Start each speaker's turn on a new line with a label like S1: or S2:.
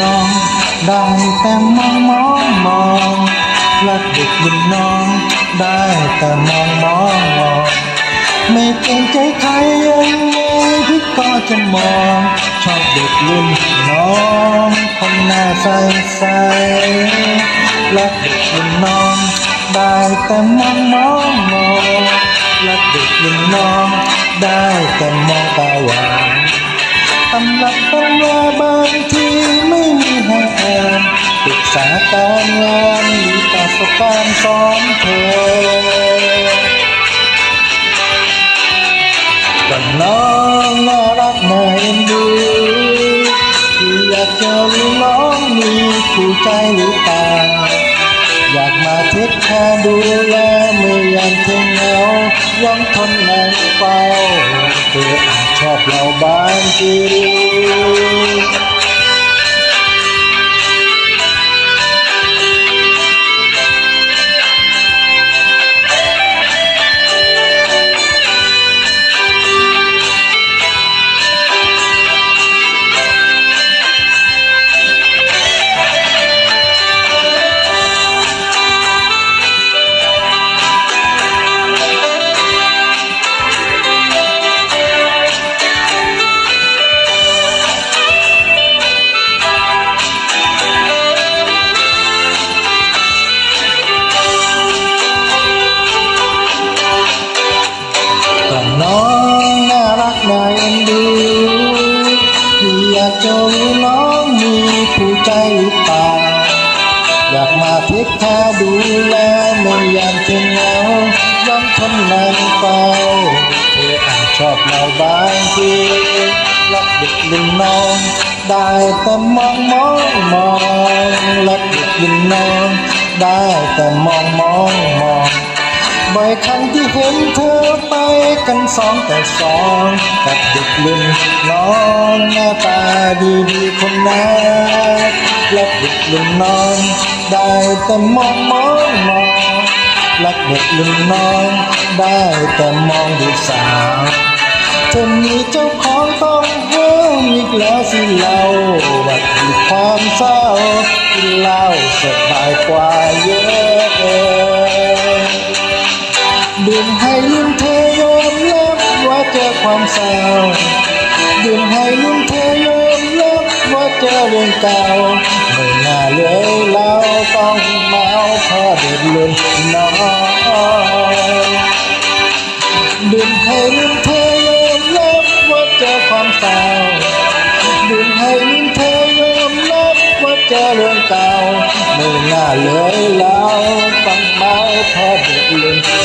S1: น้องได้แต่มองมองมองรักเด็กรุ่นน้องได้แต่มองมองมองไม่เกรงใจใครยังไงพี่ก็จะมองชอบเด็กรุ่นน้องคนหน้าใสใสรักเด็กรุ่นน้องได้แต่มองมองมองรักเด็กรุ่นน้องได้แต่มองตาหวานตำรับตำราบางที ปรึกษาการงานมีประสบการณ์สอนเธอก็น้องน่ารักน่าเอ็นดูที่อยากจะรู้น้องมีคู่ใจหรือเปล่าอยากมาเทคแค่ดูแลเมื่อยามเธอเหงายังทนนั่งเฝ้าเธออาจชอบเราบ้างจริง ใจหรือเปล่าอยากมาเทคแค่ดูแลเมื่อยามเธอเหงาย้อนทนนั่งเฝ้าเธออาจชอบเราบางทีรักเด็กรุ่นน้อง ได้แต่มองมองมองรักเด็กรุ่นน้อง ได้แต่มองมองมองบ่อยครั้งที่เห็นเธอไปกันสองแต่สองกับเด็กรุ่นน้องหน้าตาดีดีคนนั้น ละเด็กรุ่นน้องได้แต่มองมองมองรักเด็กรุ่นน้องได้แต่มองดูสาวเธอมีเจ้าของต้องเฮิมอีกแล้วสิเราว่าคือความเศร้ากินเหล้าสบายกว่าเยอะดื่มให้ลืมเธอยอมรับว่าเจอความเศร้าดื่มให้ลืมเธอย เจอเรื่องเก่าไม่น่าเลยแล้วต้องเมาพอเด็ดลืมนอนดื่มให้ลืมเธอยอมรับว่าเจอความเศร้าดื่มให้ลืมเธอยอมรับว่าเจอเรื่องเก่าไม่น่าเลยแล้วต้องเมาพอเด็ดลืม